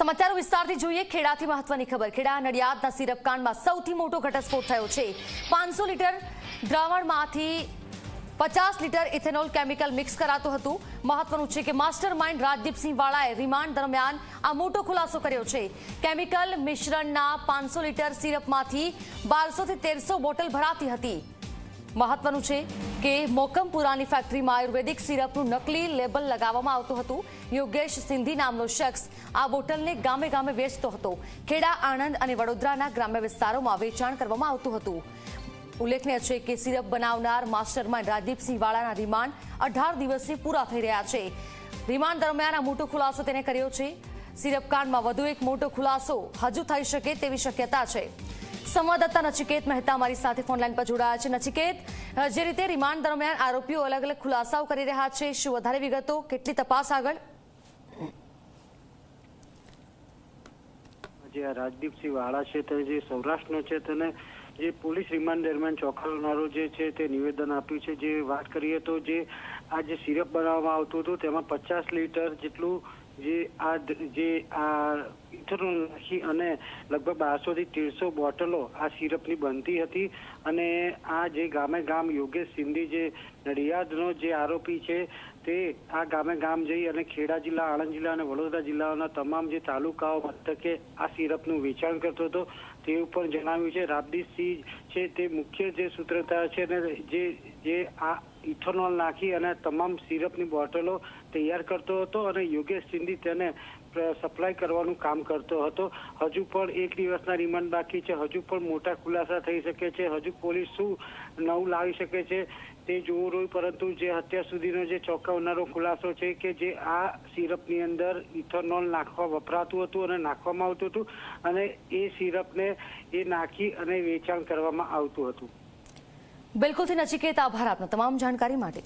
સમાચારો વિસ્તારથી જોઈએ, ખેડાથી મહત્વની ખબર. ખેડા નડિયાદના સિરપકાંડમાં સૌથી મોટો ઘટસ્ફોટ થયો છે. પાંચસો લીટર દ્રાવણમાંથી પચાસ લીટર ઇથેનોલ કેમિકલ મિક્સ કરાતું હતું. મહત્વનું છે કે માસ્ટર માઇન્ડ રાજદીપસિંહ વાળાએ રિમાન્ડ દરમિયાન આ મોટો ખુલાસો કર્યો છે. કેમિકલ મિશ્રણના પાંચસો લીટર સિરપમાંથી બારસોથી તેરસો બોટલ ભરાતી હતી. મહત્વનું છે કે મોકમપુરાની ફેક્ટરીમાં આયુર્વેદિક સિરપનું નકલી લેબલ લગાવવામાં આવતું હતું. યોગેશ સિંધી નામનો શખ્સ આ બોટલને ગામે ગામે વેચતો હતો. ખેડા, આણંદ અને વડોદરાના ગ્રામ્ય વિસ્તારોમાં વેચાણ કરવામાં આવતું હતું. ઉલ્લેખનીય છે કે સિરપ બનાવનાર માસ્ટરમાઇન્ડ રાજદીપસિંહ વાળાના રિમાન્ડ અઢાર દિવસથી પૂરા થઈ રહ્યા છે. રિમાન્ડ દરમિયાન આ મોટો ખુલાસો તેને કર્યો છે. સિરપકાંડમાં વધુ એક મોટો ખુલાસો હજુ થઈ શકે તેવી શક્યતા છે. સંવાદદાતા નચિકેત મહેતા અમારી સાથે ફોનલાઈન પર જોડાયા છે. નચિકેત જે રીતે રિમાન્ડ દરમિયાન આરોપીઓ અલગ અલગ ખુલાસાઓ કરી રહ્યા છે, શું વધારે વિગતો, કેટલી તપાસ આગળ? જે રાજદીપસિંહ વાળા છે તે જે સૌરાષ્ટ્રનો છે તેને જે પોલીસ રિમાન્ડ દરમિયાન ચોંકાવનારો જે છે તે નિવેદન આપ્યું છે. જે વાત કરીએ તો જે આ જે સિરપ બનાવવામાં આવતું હતું તેમાં પચાસ લીટર જેટલું જે આ જે આ ઇથેનોલ નાખી અને લગભગ બારસો થી તેરસો બોટલો આ સિરપની બનતી હતી અને આ જે ગામે ગામ યોગેશ સિંધી જે નડિયાદનો જે આરોપી છે તે આ ગામે ગામ જઈ અને ખેડા જિલ્લા, આણંદ જિલ્લા અને વડોદરા જિલ્લાઓના તમામ જે તાલુકાઓ, મથકે આ સિરપનું વેચાણ કરતો હતો તે ઉપર જણાવ્યું છે રાબદીસિંહ છે તે મુખ્ય જે સૂત્રધાર છે અને જે જે આ ઇથોનોલ નાખી અને તમામ સિરપની બોટલો તૈયાર કરતો હતો અને યોગેશ સિંધી તેને સપ્લાય કરવાનું કામ કરતો હતો. હજુ પણ એક દિવસના રિમાન્ડ બાકી છે. હજુ પણ મોટા ખુલાસા થઈ શકે છે. હજુ પોલીસ શું નવું લાવી શકે છે તે જોવું રહ્યું, પરંતુ જે અત્યાર સુધીનો જે ચોંકાવનારો ખુલાસો છે કે જે આ સિરપની અંદર ઇથોનોલ નાખવા વપરાતું હતું અને નાખવામાં આવતું હતું અને એ સિરપને એ નાખી અને વેચાણ કરવામાં આવતું હતું. બિલકુલથી નચિકેત આભાર આપનો તમામ જાણકારી માટે.